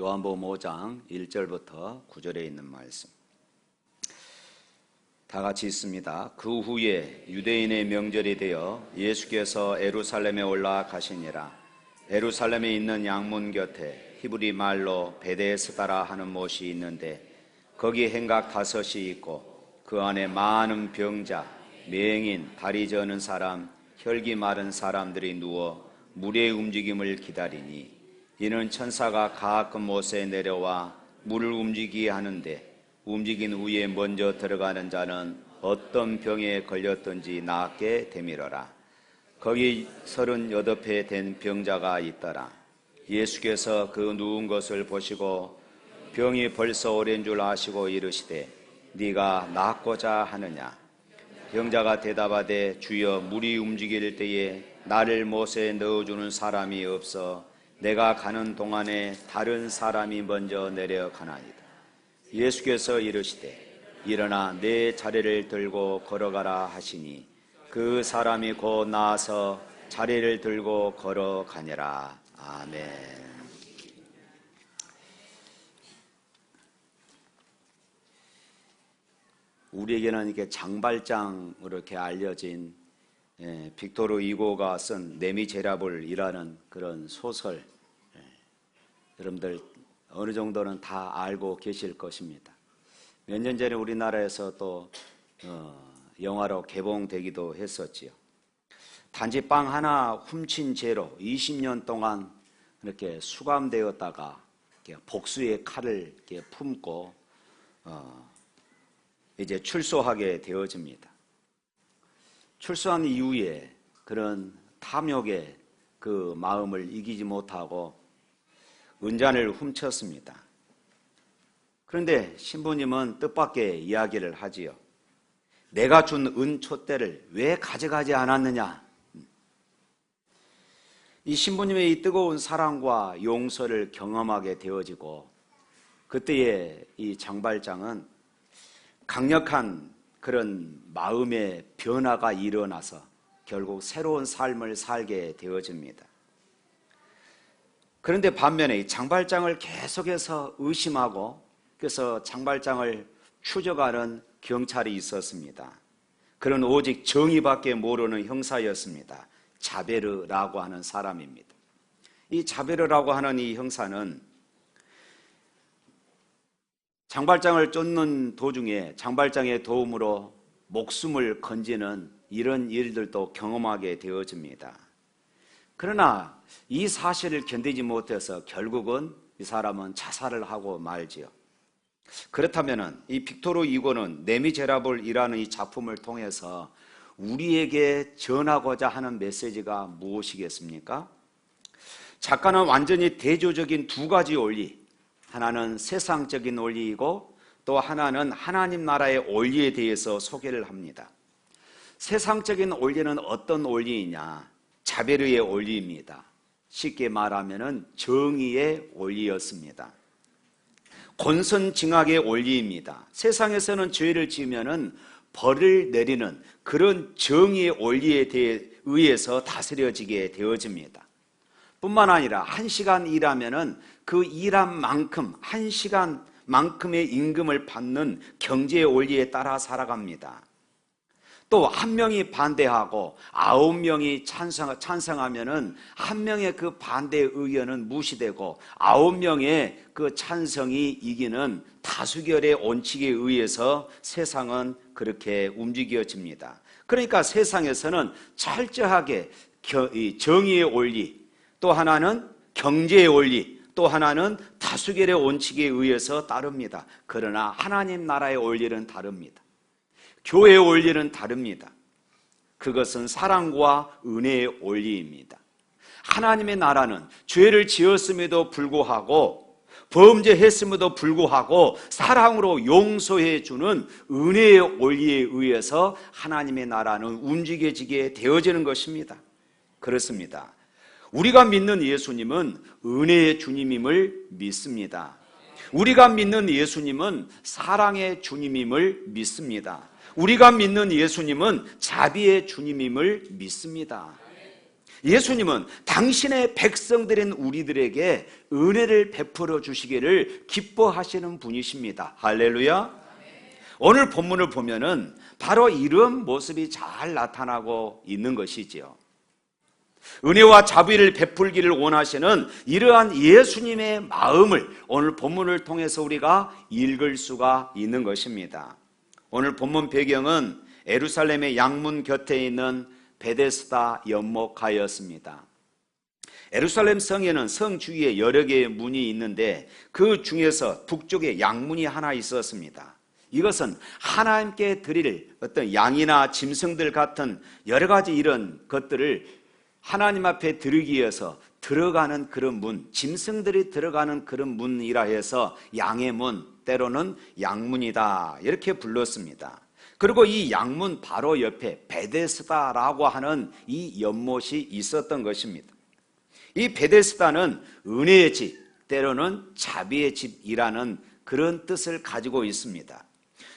요한복음 5장 1절부터 9절에 있는 말씀. 다 같이 있습니다. 그 후에 유대인의 명절이 되어 예수께서 에루살렘에 올라가시니라. 에루살렘에 있는 양문 곁에 히브리 말로 베데스다라 하는 못이 있는데 거기 행각 다섯이 있고 그 안에 많은 병자, 맹인, 다리 저는 사람, 혈기 마른 사람들이 누워 물의 움직임을 기다리니 이는 천사가 가끔 못에 내려와 물을 움직이게 하는데 움직인 후에 먼저 들어가는 자는 어떤 병에 걸렸든지 낫게 되밀어라. 거기 서른여덟 된 병자가 있더라. 예수께서 그 누운 것을 보시고 병이 벌써 오랜 줄 아시고 이르시되 네가 낫고자 하느냐 병자가 대답하되 주여 물이 움직일 때에 나를 못에 넣어주는 사람이 없어 내가 가는 동안에 다른 사람이 먼저 내려가나이다. 예수께서 이르시되 일어나 내 자리를 들고 걸어가라 하시니 그 사람이 곧 나와서 자리를 들고 걸어가니라. 아멘. 우리에게는 이렇게 장발장으로 이렇게 알려진 예, 빅토르 이고가 쓴 네미제라블이라는 그런 소설 예, 여러분들 어느 정도는 다 알고 계실 것입니다. 몇 년 전에 우리나라에서 또 어, 영화로 개봉되기도 했었지요. 단지 빵 하나 훔친 죄로 20년 동안 이렇게 수감되었다가 이렇게 복수의 칼을 이렇게 품고 어, 이제 출소하게 되어집니다. 출소한 이후에 그런 탐욕의 그 마음을 이기지 못하고 은잔을 훔쳤습니다. 그런데 신부님은 뜻밖의 이야기를 하지요. 내가 준 은촛대를 왜 가져가지 않았느냐? 이 신부님의 이 뜨거운 사랑과 용서를 경험하게 되어지고 그때의 이 장발장은 강력한 그런 마음의 변화가 일어나서 결국 새로운 삶을 살게 되어집니다. 그런데 반면에 이 장발장을 계속해서 의심하고 그래서 장발장을 추적하는 경찰이 있었습니다. 그런 오직 정의밖에 모르는 형사였습니다. 자베르라고 하는 사람입니다. 이 자베르라고 하는 이 형사는 장발장을 쫓는 도중에 장발장의 도움으로 목숨을 건지는 이런 일들도 경험하게 되어집니다. 그러나 이 사실을 견디지 못해서 결국은 이 사람은 자살을 하고 말지요. 그렇다면 이 빅토르 이고는 네미제라블이라는 이 작품을 통해서 우리에게 전하고자 하는 메시지가 무엇이겠습니까? 작가는 완전히 대조적인 두 가지 원리, 하나는 세상적인 원리이고 또 하나는 하나님 나라의 원리에 대해서 소개를 합니다. 세상적인 원리는 어떤 원리이냐? 자베르의 원리입니다. 쉽게 말하면 정의의 원리였습니다. 권선징악의 원리입니다. 세상에서는 죄를 지으면 벌을 내리는 그런 정의의 원리에 대해 의해서 다스려지게 되어집니다. 뿐만 아니라 한 시간 일하면은 그 일한 만큼 한 시간만큼의 임금을 받는 경제의 원리에 따라 살아갑니다. 또 한 명이 반대하고 아홉 명이 찬성, 찬성하면은 한 명의 그 반대 의견은 무시되고 아홉 명의 그 찬성이 이기는 다수결의 원칙에 의해서 세상은 그렇게 움직여집니다. 그러니까 세상에서는 철저하게 정의의 원리, 또 하나는 경제의 원리, 또 하나는 다수결의 원칙에 의해서 따릅니다. 그러나 하나님 나라의 원리는 다릅니다. 교회의 원리는 다릅니다. 그것은 사랑과 은혜의 원리입니다. 하나님의 나라는 죄를 지었음에도 불구하고 범죄했음에도 불구하고 사랑으로 용서해 주는 은혜의 원리에 의해서 하나님의 나라는 움직여지게 되어지는 것입니다. 그렇습니다. 우리가 믿는 예수님은 은혜의 주님임을 믿습니다. 우리가 믿는 예수님은 사랑의 주님임을 믿습니다. 우리가 믿는 예수님은 자비의 주님임을 믿습니다. 예수님은 당신의 백성들인 우리들에게 은혜를 베풀어 주시기를 기뻐하시는 분이십니다. 할렐루야. 오늘 본문을 보면은 바로 이런 모습이 잘 나타나고 있는 것이지요. 은혜와 자비를 베풀기를 원하시는 이러한 예수님의 마음을 오늘 본문을 통해서 우리가 읽을 수가 있는 것입니다. 오늘 본문 배경은 에루살렘의 양문 곁에 있는 베데스다 연목가였습니다. 에루살렘 성에는 성 주위에 여러 개의 문이 있는데 그 중에서 북쪽에 양문이 하나 있었습니다. 이것은 하나님께 드릴 어떤 양이나 짐승들 같은 여러 가지 이런 것들을 하나님 앞에 드리기 위해서 들어가는 그런 문, 짐승들이 들어가는 그런 문이라 해서 양의 문, 때로는 양문이다. 이렇게 불렀습니다. 그리고 이 양문 바로 옆에 베데스다라고 하는 이 연못이 있었던 것입니다. 이 베데스다는 은혜의 집, 때로는 자비의 집이라는 그런 뜻을 가지고 있습니다.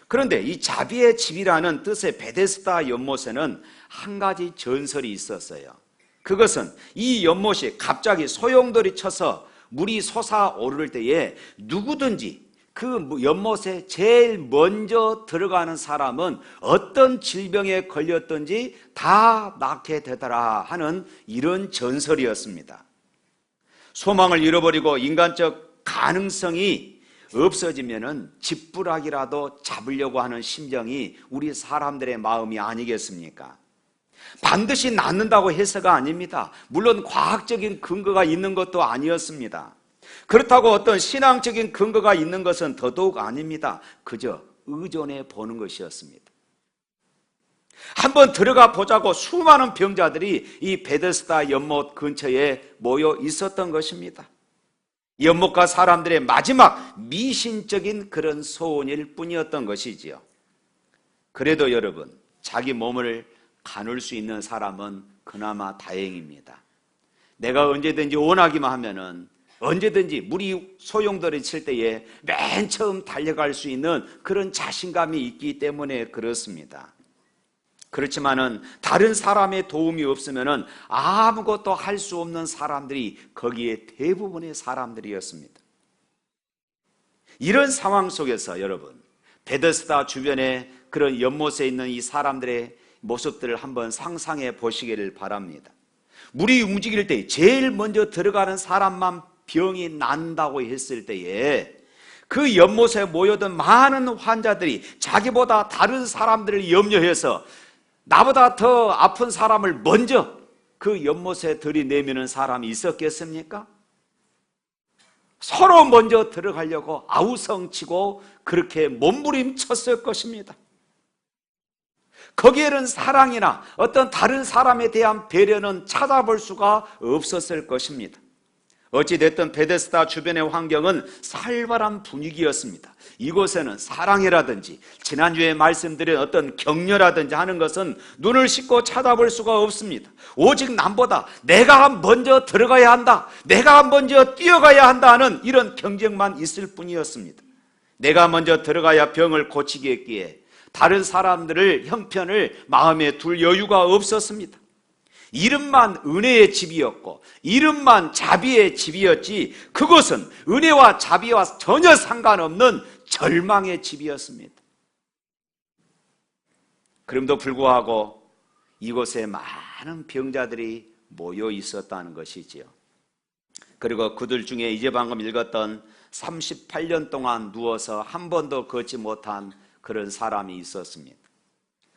그런데 이 자비의 집이라는 뜻의 베데스다 연못에는 한 가지 전설이 있었어요. 그것은 이 연못이 갑자기 소용돌이 쳐서 물이 솟아오를 때에 누구든지 그 연못에 제일 먼저 들어가는 사람은 어떤 질병에 걸렸든지 다 낫게 되더라 하는 이런 전설이었습니다. 소망을 잃어버리고 인간적 가능성이 없어지면은 집부락이라도 잡으려고 하는 심정이 우리 사람들의 마음이 아니겠습니까? 반드시 낫는다고 해서가 아닙니다. 물론 과학적인 근거가 있는 것도 아니었습니다. 그렇다고 어떤 신앙적인 근거가 있는 것은 더더욱 아닙니다. 그저 의존해 보는 것이었습니다. 한번 들어가 보자고 수많은 병자들이 이 베데스다 연못 근처에 모여 있었던 것입니다. 연못가 사람들의 마지막 미신적인 그런 소원일 뿐이었던 것이지요. 그래도 여러분, 자기 몸을 가눌 수 있는 사람은 그나마 다행입니다. 내가 언제든지 원하기만 하면은 언제든지 물이 소용돌이 칠 때에 맨 처음 달려갈 수 있는 그런 자신감이 있기 때문에 그렇습니다. 그렇지만은 다른 사람의 도움이 없으면은 아무것도 할 수 없는 사람들이 거기에 대부분의 사람들이었습니다. 이런 상황 속에서 여러분 베데스다 주변에 그런 연못에 있는 이 사람들의 모습들을 한번 상상해 보시기를 바랍니다. 물이 움직일 때 제일 먼저 들어가는 사람만 병이 난다고 했을 때에 그 연못에 모여든 많은 환자들이 자기보다 다른 사람들을 염려해서 나보다 더 아픈 사람을 먼저 그 연못에 들이내미는 사람이 있었겠습니까? 서로 먼저 들어가려고 아우성치고 그렇게 몸부림쳤을 것입니다. 거기에는 사랑이나 어떤 다른 사람에 대한 배려는 찾아볼 수가 없었을 것입니다. 어찌됐든 베데스다 주변의 환경은 살벌한 분위기였습니다. 이곳에는 사랑이라든지 지난주에 말씀드린 어떤 격려라든지 하는 것은 눈을 씻고 찾아볼 수가 없습니다. 오직 남보다 내가 먼저 들어가야 한다. 내가 먼저 뛰어가야 한다는 이런 경쟁만 있을 뿐이었습니다. 내가 먼저 들어가야 병을 고치겠기에 다른 사람들을 형편을 마음에 둘 여유가 없었습니다. 이름만 은혜의 집이었고 이름만 자비의 집이었지 그것은 은혜와 자비와 전혀 상관없는 절망의 집이었습니다. 그럼도 불구하고 이곳에 많은 병자들이 모여 있었다는 것이지요. 그리고 그들 중에 이제 방금 읽었던 38년 동안 누워서 한 번도 걷지 못한 그런 사람이 있었습니다.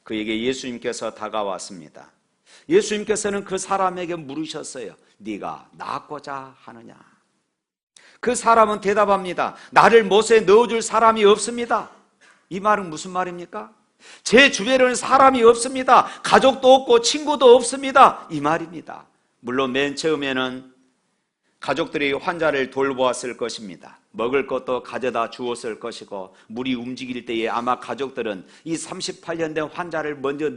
그에게 예수님께서 다가왔습니다. 예수님께서는 그 사람에게 물으셨어요. 네가 낫고자 하느냐? 그 사람은 대답합니다. 나를 못에 넣어줄 사람이 없습니다. 이 말은 무슨 말입니까? 제 주변에는 사람이 없습니다. 가족도 없고 친구도 없습니다. 이 말입니다. 물론 맨 처음에는 가족들이 환자를 돌보았을 것입니다. 먹을 것도 가져다 주었을 것이고 물이 움직일 때에 아마 가족들은 이 38년 된 환자를 먼저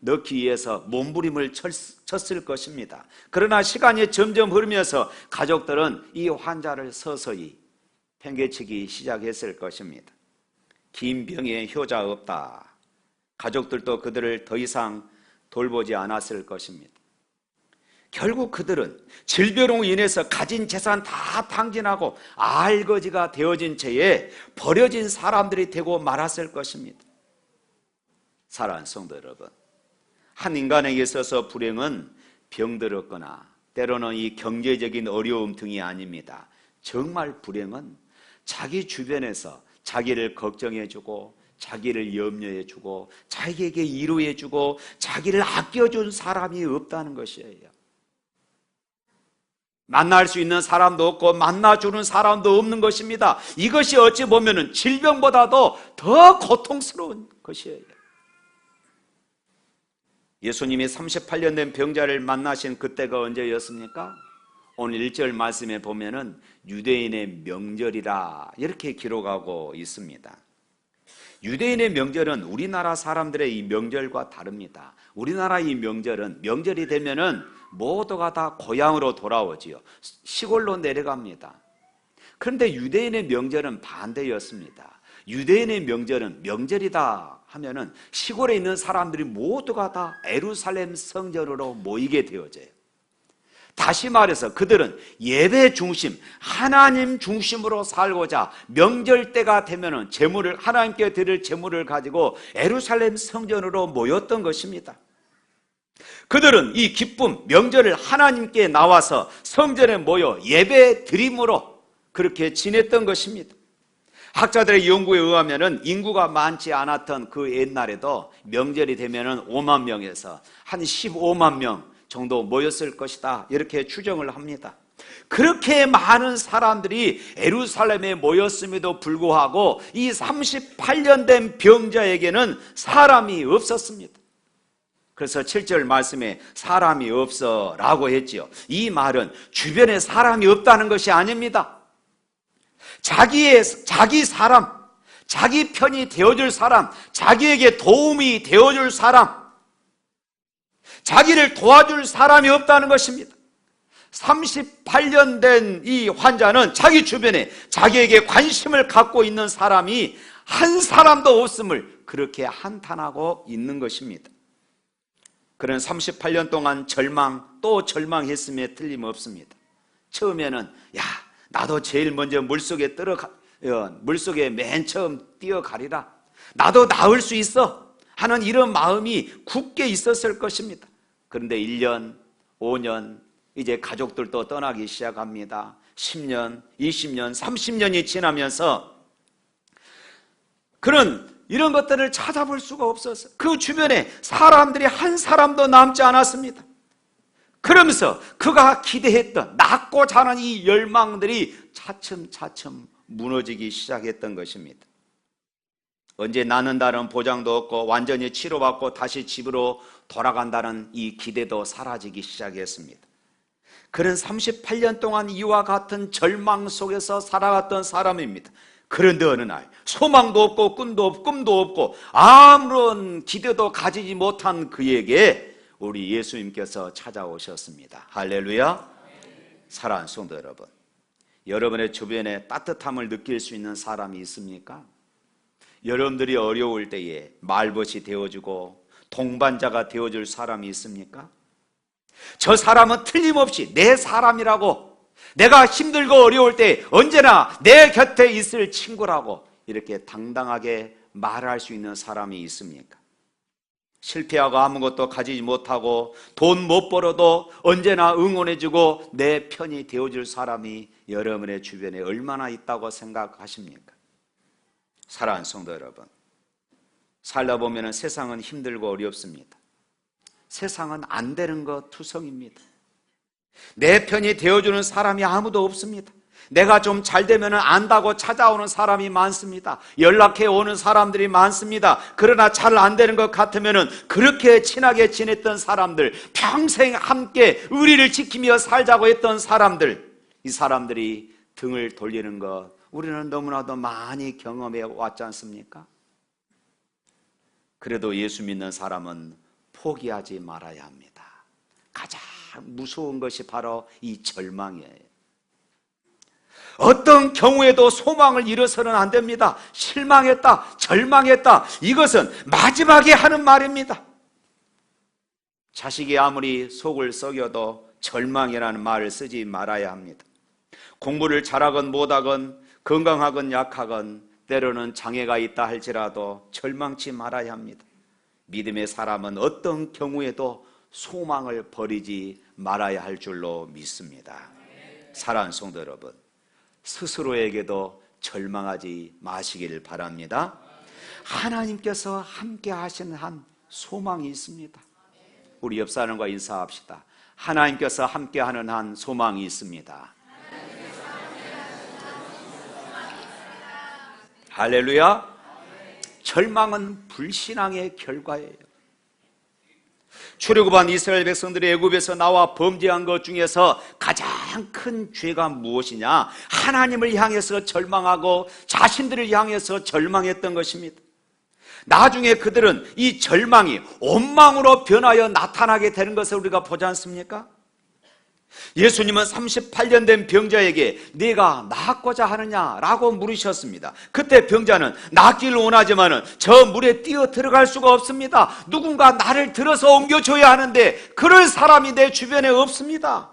넣기 위해서 몸부림을 쳤을 것입니다. 그러나 시간이 점점 흐르면서 가족들은 이 환자를 서서히 팽개치기 시작했을 것입니다. 긴 병에 효자 없다. 가족들도 그들을 더 이상 돌보지 않았을 것입니다. 결국 그들은 질병으로 인해서 가진 재산 다 탕진하고 알거지가 되어진 채에 버려진 사람들이 되고 말았을 것입니다. 사랑하는 성도 여러분, 한 인간에게 있어서 불행은 병들었거나 때로는 이 경제적인 어려움 등이 아닙니다. 정말 불행은 자기 주변에서 자기를 걱정해주고 자기를 염려해주고 자기에게 위로해주고 자기를 아껴준 사람이 없다는 것이에요. 만날 수 있는 사람도 없고 만나주는 사람도 없는 것입니다. 이것이 어찌 보면 질병보다도 더 고통스러운 것이에요. 예수님이 38년 된 병자를 만나신 그때가 언제였습니까? 오늘 1절 말씀에 보면은 유대인의 명절이라 이렇게 기록하고 있습니다. 유대인의 명절은 우리나라 사람들의 이 명절과 다릅니다. 우리나라 이 명절은 명절이 되면은 모두가 다 고향으로 돌아오지요. 시골로 내려갑니다. 그런데 유대인의 명절은 반대였습니다. 유대인의 명절은 명절이다 하면은 시골에 있는 사람들이 모두가 다 에루살렘 성전으로 모이게 되어져요. 다시 말해서 그들은 예배 중심, 하나님 중심으로 살고자 명절 때가 되면은 제물을 하나님께 드릴 제물을 가지고 에루살렘 성전으로 모였던 것입니다. 그들은 이 기쁨, 명절을 하나님께 나와서 성전에 모여 예배 드림으로 그렇게 지냈던 것입니다. 학자들의 연구에 의하면은 인구가 많지 않았던 그 옛날에도 명절이 되면은 5만 명에서 한 15만 명 정도 모였을 것이다. 이렇게 추정을 합니다. 그렇게 많은 사람들이 에루살렘에 모였음에도 불구하고 이 38년 된 병자에게는 사람이 없었습니다. 그래서 7절 말씀에 사람이 없어 라고 했지요. 이 말은 주변에 사람이 없다는 것이 아닙니다. 자기의, 자기 사람, 자기 편이 되어줄 사람, 자기에게 도움이 되어줄 사람, 자기를 도와줄 사람이 없다는 것입니다. 38년 된 이 환자는 자기 주변에 자기에게 관심을 갖고 있는 사람이 한 사람도 없음을 그렇게 한탄하고 있는 것입니다. 그는 38년 동안 절망 또 절망했음에 틀림없습니다. 처음에는 야 나도 제일 먼저 물속에 들어가 어, 물속에 맨 처음 뛰어가리라. 나도 나을 수 있어 하는 이런 마음이 굳게 있었을 것입니다. 그런데 1년, 5년 이제 가족들도 떠나기 시작합니다. 10년, 20년, 30년이 지나면서 그는 이런 것들을 찾아볼 수가 없었어요. 그 주변에 사람들이 한 사람도 남지 않았습니다. 그러면서 그가 기대했던 낮고 자는 이 열망들이 차츰차츰 무너지기 시작했던 것입니다. 언제 낳는다는 보장도 없고 완전히 치료받고 다시 집으로 돌아간다는 이 기대도 사라지기 시작했습니다. 그는 38년 동안 이와 같은 절망 속에서 살아갔던 사람입니다. 그런데 어느 날 소망도 없고 꿈도 없고 꿈도 없고 아무런 기대도 가지지 못한 그에게 우리 예수님께서 찾아오셨습니다. 할렐루야. 사랑하는 성도 여러분. 여러분의 주변에 따뜻함을 느낄 수 있는 사람이 있습니까? 여러분들이 어려울 때에 말벗이 되어주고 동반자가 되어줄 사람이 있습니까? 저 사람은 틀림없이 내 사람이라고 내가 힘들고 어려울 때 언제나 내 곁에 있을 친구라고 이렇게 당당하게 말할 수 있는 사람이 있습니까? 실패하고 아무것도 가지지 못하고 돈 못 벌어도 언제나 응원해주고 내 편이 되어줄 사람이 여러분의 주변에 얼마나 있다고 생각하십니까? 사랑하는 성도 여러분, 살다 보면 세상은 힘들고 어렵습니다. 세상은 안 되는 것 투성입니다. 내 편이 되어주는 사람이 아무도 없습니다. 내가 좀 잘 되면 안다고 찾아오는 사람이 많습니다. 연락해 오는 사람들이 많습니다. 그러나 잘 안 되는 것 같으면 그렇게 친하게 지냈던 사람들, 평생 함께 의리를 지키며 살자고 했던 사람들, 이 사람들이 등을 돌리는 것, 우리는 너무나도 많이 경험해 왔지 않습니까? 그래도 예수 믿는 사람은 포기하지 말아야 합니다. 가장 무서운 것이 바로 이 절망이에요. 어떤 경우에도 소망을 잃어서는 안 됩니다. 실망했다, 절망했다. 이것은 마지막에 하는 말입니다. 자식이 아무리 속을 썩여도 절망이라는 말을 쓰지 말아야 합니다. 공부를 잘하건 못하건 건강하건 약하건 때로는 장애가 있다 할지라도 절망치 말아야 합니다. 믿음의 사람은 어떤 경우에도 소망을 버리지 말아야 할 줄로 믿습니다. 사랑하는 성도 여러분, 스스로에게도 절망하지 마시기를 바랍니다. 하나님께서 함께 하시는 한 소망이 있습니다. 우리 옆 사람과 인사합시다. 하나님께서 함께 하는 한 소망이 있습니다. 할렐루야. 절망은 불신앙의 결과예요. 출애굽한 이스라엘 백성들이 애굽에서 나와 범죄한 것 중에서 가장 큰 죄가 무엇이냐? 하나님을 향해서 절망하고 자신들을 향해서 절망했던 것입니다. 나중에 그들은 이 절망이 원망으로 변하여 나타나게 되는 것을 우리가 보지 않습니까? 예수님은 38년 된 병자에게 네가 낫고자 하느냐라고 물으셨습니다. 그때 병자는 낫기를 원하지만은 저 물에 뛰어 들어갈 수가 없습니다. 누군가 나를 들어서 옮겨줘야 하는데 그럴 사람이 내 주변에 없습니다.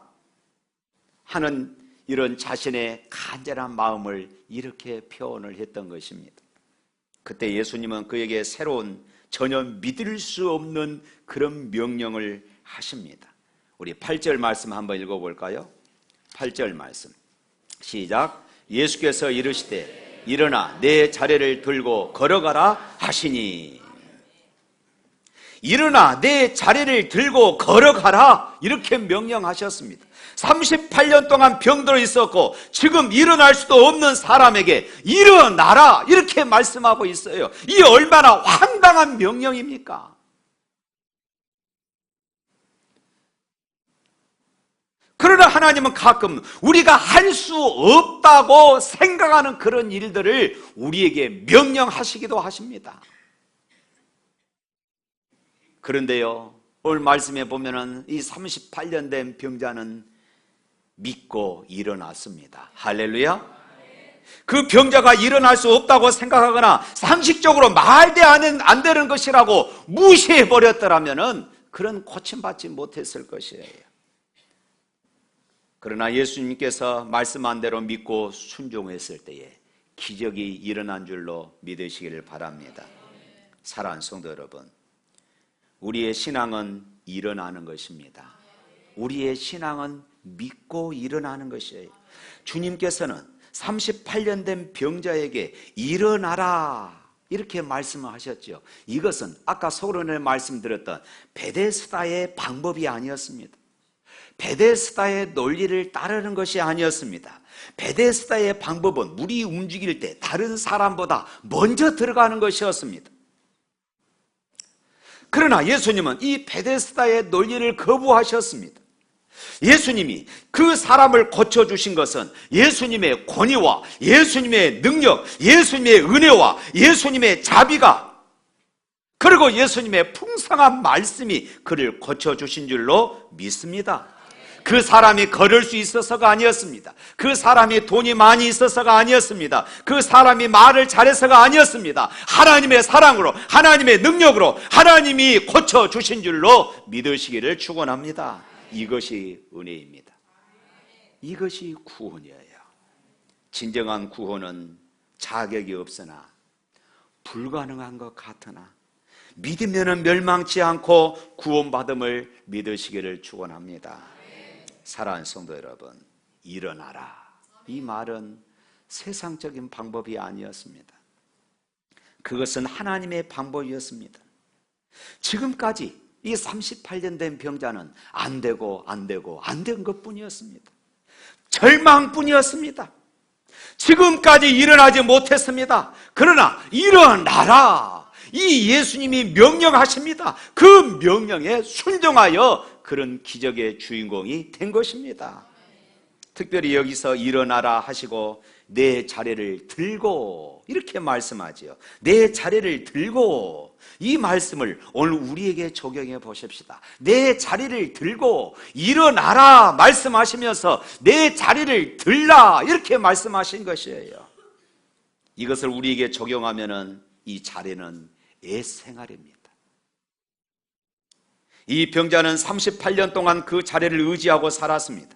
하는 이런 자신의 간절한 마음을 이렇게 표현을 했던 것입니다. 그때 예수님은 그에게 새로운 전혀 믿을 수 없는 그런 명령을 하십니다. 우리 8절 말씀 한번 읽어볼까요? 8절 말씀. 시작. 예수께서 이르시되 일어나 내 자리를 들고 걸어가라 하시니 일어나 내 자리를 들고 걸어가라 이렇게 명령하셨습니다. 38년 동안 병들어 있었고 지금 일어날 수도 없는 사람에게 일어나라 이렇게 말씀하고 있어요. 이 얼마나 황당한 명령입니까? 그러나 하나님은 가끔 우리가 할 수 없다고 생각하는 그런 일들을 우리에게 명령하시기도 하십니다. 그런데요, 오늘 말씀에 보면은 이 38년 된 병자는 믿고 일어났습니다. 할렐루야. 그 병자가 일어날 수 없다고 생각하거나 상식적으로 말대 안 되는 것이라고 무시해 버렸더라면은 그런 고침받지 못했을 것이에요. 그러나 예수님께서 말씀한 대로 믿고 순종했을 때에 기적이 일어난 줄로 믿으시기를 바랍니다. 사랑하는 성도 여러분, 우리의 신앙은 일어나는 것입니다. 우리의 신앙은 믿고 일어나는 것이에요. 주님께서는 38년 된 병자에게 일어나라 이렇게 말씀을 하셨죠. 이것은 아까 소론에 말씀드렸던 베데스다의 방법이 아니었습니다. 베데스다의 논리를 따르는 것이 아니었습니다. 베데스다의 방법은 물이 움직일 때 다른 사람보다 먼저 들어가는 것이었습니다. 그러나 예수님은 이 베데스다의 논리를 거부하셨습니다. 예수님이 그 사람을 고쳐주신 것은 예수님의 권위와 예수님의 능력, 예수님의 은혜와 예수님의 자비가 그리고 예수님의 풍성한 말씀이 그를 고쳐주신 줄로 믿습니다. 그 사람이 걸을 수 있어서가 아니었습니다. 그 사람이 돈이 많이 있어서가 아니었습니다. 그 사람이 말을 잘해서가 아니었습니다. 하나님의 사랑으로, 하나님의 능력으로 하나님이 고쳐 주신 줄로 믿으시기를 축원합니다. 이것이 은혜입니다. 이것이 구원이에요. 진정한 구원은 자격이 없으나 불가능한 것 같으나 믿으면 멸망치 않고 구원받음을 믿으시기를 축원합니다. 사랑하는 성도 여러분, 일어나라. 이 말은 세상적인 방법이 아니었습니다. 그것은 하나님의 방법이었습니다. 지금까지 이 38년 된 병자는 안 되고 안 되고 안 된 것 뿐이었습니다. 절망 뿐이었습니다. 지금까지 일어나지 못했습니다. 그러나 일어나라. 이 예수님이 명령하십니다. 그 명령에 순종하여 그런 기적의 주인공이 된 것입니다. 특별히 여기서 일어나라 하시고 내 자리를 들고 이렇게 말씀하지요. 내 자리를 들고 이 말씀을 오늘 우리에게 적용해 보십시다. 내 자리를 들고 일어나라 말씀하시면서 내 자리를 들라 이렇게 말씀하신 것이에요. 이것을 우리에게 적용하면은 이 자리는 애 생활입니다. 이 병자는 38년 동안 그 자리를 의지하고 살았습니다.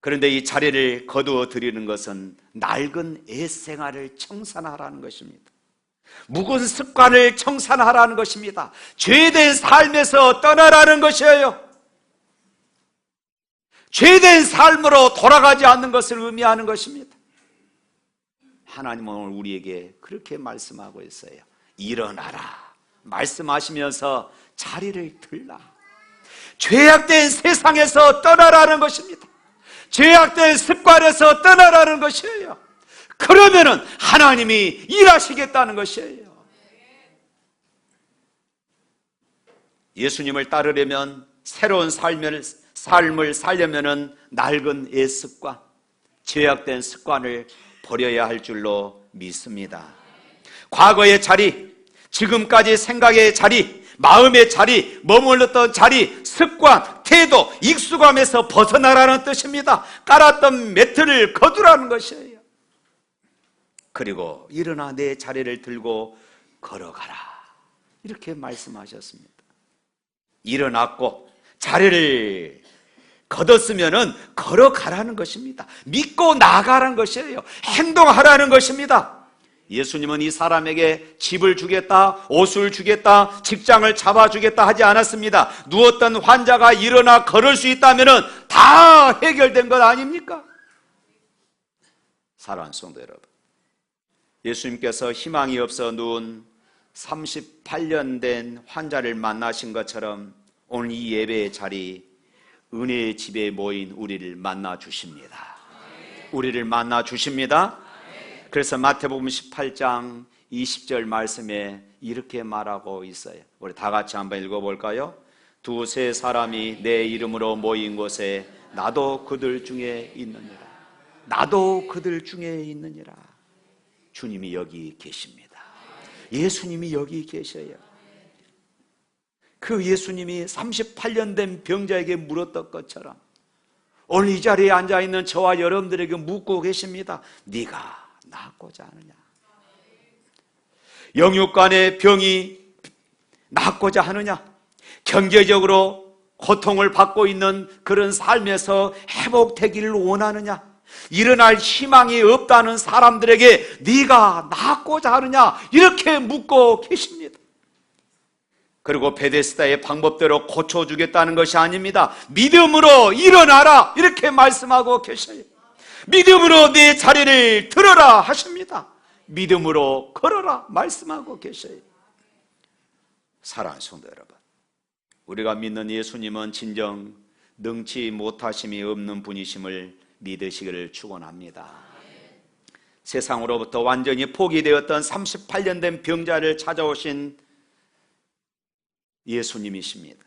그런데 이 자리를 거두어 드리는 것은 낡은 옛생활을 청산하라는 것입니다. 묵은 습관을 청산하라는 것입니다. 죄된 삶에서 떠나라는 것이에요. 죄된 삶으로 돌아가지 않는 것을 의미하는 것입니다. 하나님은 우리에게 그렇게 말씀하고 있어요. 일어나라. 말씀하시면서 자리를 들라. 죄악된 세상에서 떠나라는 것입니다. 죄악된 습관에서 떠나라는 것이에요. 그러면은 하나님이 일하시겠다는 것이에요. 예수님을 따르려면 새로운 삶을, 삶을 살려면은 낡은 옛 습관, 죄악된 습관을 버려야 할 줄로 믿습니다. 과거의 자리, 지금까지 생각의 자리, 마음의 자리, 머물렀던 자리, 습관, 태도, 익숙함에서 벗어나라는 뜻입니다. 깔았던 매트를 거두라는 것이에요. 그리고 일어나 내 자리를 들고 걸어가라. 이렇게 말씀하셨습니다. 일어났고 자리를 걷었으면은 걸어가라는 것입니다. 믿고 나가라는 것이에요. 행동하라는 것입니다. 예수님은 이 사람에게 집을 주겠다, 옷을 주겠다, 직장을 잡아주겠다 하지 않았습니다. 누웠던 환자가 일어나 걸을 수 있다면 다 해결된 것 아닙니까? 사랑하는 성도 여러분. 예수님께서 희망이 없어 누운 38년 된 환자를 만나신 것처럼 오늘 이 예배의 자리 은혜의 집에 모인 우리를 만나 주십니다. 우리를 만나 주십니다. 그래서 마태복음 18장 20절 말씀에 이렇게 말하고 있어요. 우리 다 같이 한번 읽어볼까요? 두세 사람이 내 이름으로 모인 곳에 나도 그들 중에 있느니라. 나도 그들 중에 있느니라. 주님이 여기 계십니다. 예수님이 여기 계셔요. 그 예수님이 38년 된 병자에게 물었던 것처럼 오늘 이 자리에 앉아 있는 저와 여러분들에게 묻고 계십니다. 네가 낫고자 하느냐? 영육간의 병이 낫고자 하느냐? 경제적으로 고통을 받고 있는 그런 삶에서 회복되기를 원하느냐? 일어날 희망이 없다는 사람들에게 네가 낫고자 하느냐? 이렇게 묻고 계십니다. 그리고 베데스다의 방법대로 고쳐주겠다는 것이 아닙니다. 믿음으로 일어나라 이렇게 말씀하고 계셔요. 믿음으로 내 자리를 들어라 하십니다. 믿음으로 걸어라 말씀하고 계셔요. 사랑하는 성도 여러분, 우리가 믿는 예수님은 진정 능치 못하심이 없는 분이심을 믿으시기를 축원합니다. 세상으로부터 완전히 포기되었던 38년 된 병자를 찾아오신 예수님이십니다.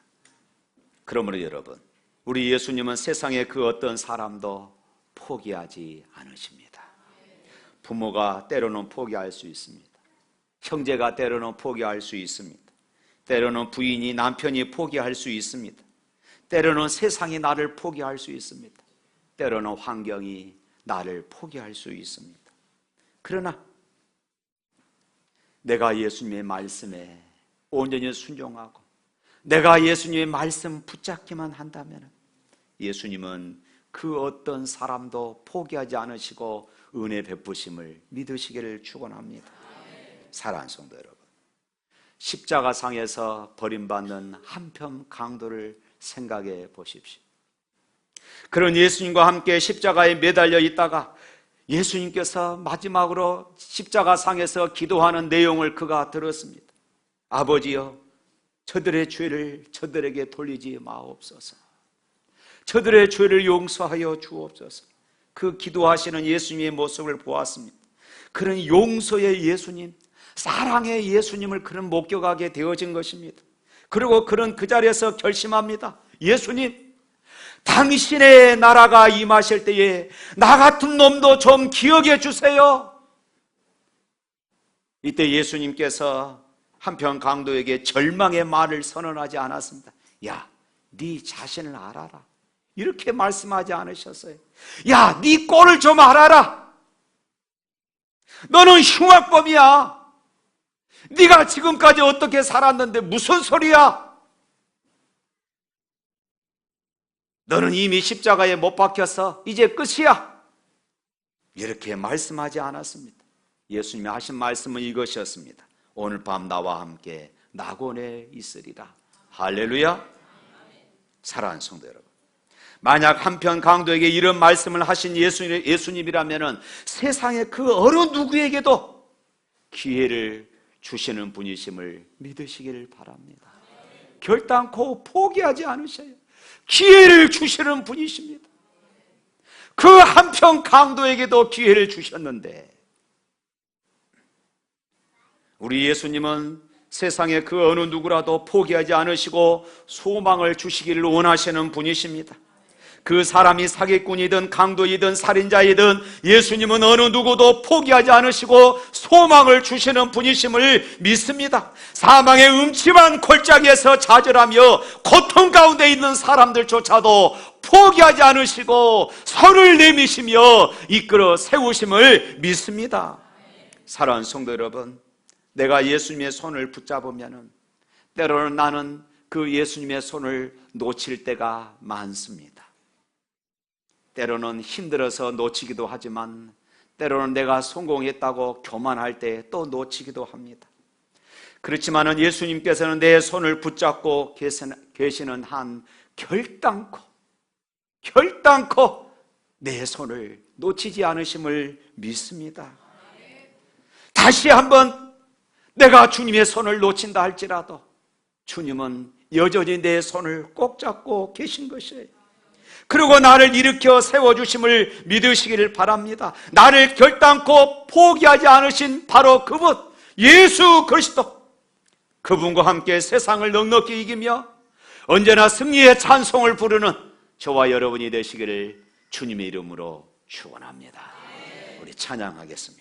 그러므로 여러분, 우리 예수님은 세상의 그 어떤 사람도 포기하지 않으십니다. 부모가 때로는 포기할 수 있습니다. 형제가 때로는 포기할 수 있습니다. 때로는 부인이 남편이 포기할 수 있습니다. 때로는 세상이 나를 포기할 수 있습니다. 때로는 환경이 나를 포기할 수 있습니다. 그러나 내가 예수님의 말씀에 온전히 순종하고 내가 예수님의 말씀 붙잡기만 한다면 예수님은 그 어떤 사람도 포기하지 않으시고 은혜 베푸심을 믿으시기를 축원합니다. 사랑하는 성도 여러분. 십자가 상에서 버림받는 한편 강도를 생각해 보십시오. 그런 예수님과 함께 십자가에 매달려 있다가 예수님께서 마지막으로 십자가 상에서 기도하는 내용을 그가 들었습니다. 아버지여, 저들의 죄를 저들에게 돌리지 마옵소서. 저들의 죄를 용서하여 주옵소서. 그 기도하시는 예수님의 모습을 보았습니다. 그런 용서의 예수님, 사랑의 예수님을 그런 목격하게 되어진 것입니다. 그리고 그런 그 자리에서 결심합니다. 예수님, 당신의 나라가 임하실 때에 나 같은 놈도 좀 기억해 주세요. 이때 예수님께서 한편 강도에게 절망의 말을 선언하지 않았습니다. 야, 네 자신을 알아라. 이렇게 말씀하지 않으셨어요. 야, 네 꼴을 좀 알아라. 너는 흉악범이야. 네가 지금까지 어떻게 살았는데 무슨 소리야? 너는 이미 십자가에 못 박혀서 이제 끝이야. 이렇게 말씀하지 않았습니다. 예수님이 하신 말씀은 이것이었습니다. 오늘 밤 나와 함께 낙원에 있으리라. 할렐루야. 사랑하는 성도 여러분. 만약 한편 강도에게 이런 말씀을 하신 예수님, 예수님이라면 세상의 그 어느 누구에게도 기회를 주시는 분이심을 믿으시기를 바랍니다. 결단코 포기하지 않으셔요. 기회를 주시는 분이십니다. 그 한편 강도에게도 기회를 주셨는데 우리 예수님은 세상의 그 어느 누구라도 포기하지 않으시고 소망을 주시기를 원하시는 분이십니다. 그 사람이 사기꾼이든 강도이든 살인자이든 예수님은 어느 누구도 포기하지 않으시고 소망을 주시는 분이심을 믿습니다. 사망의 음침한 골짜기에서 좌절하며 고통 가운데 있는 사람들조차도 포기하지 않으시고 선을 내미시며 이끌어 세우심을 믿습니다. 사랑하는 성도 여러분, 내가 예수님의 손을 붙잡으면 때로는 나는 그 예수님의 손을 놓칠 때가 많습니다. 때로는 힘들어서 놓치기도 하지만 때로는 내가 성공했다고 교만할 때 또 놓치기도 합니다. 그렇지만은 예수님께서는 내 손을 붙잡고 계시는 한 결단코 결단코 내 손을 놓치지 않으심을 믿습니다. 다시 한번 내가 주님의 손을 놓친다 할지라도 주님은 여전히 내 손을 꼭 잡고 계신 것이에요. 그리고 나를 일으켜 세워주심을 믿으시기를 바랍니다. 나를 결단코 포기하지 않으신 바로 그분, 예수 그리스도. 그분과 함께 세상을 넉넉히 이기며 언제나 승리의 찬송을 부르는 저와 여러분이 되시기를 주님의 이름으로 축원합니다. 우리 찬양하겠습니다.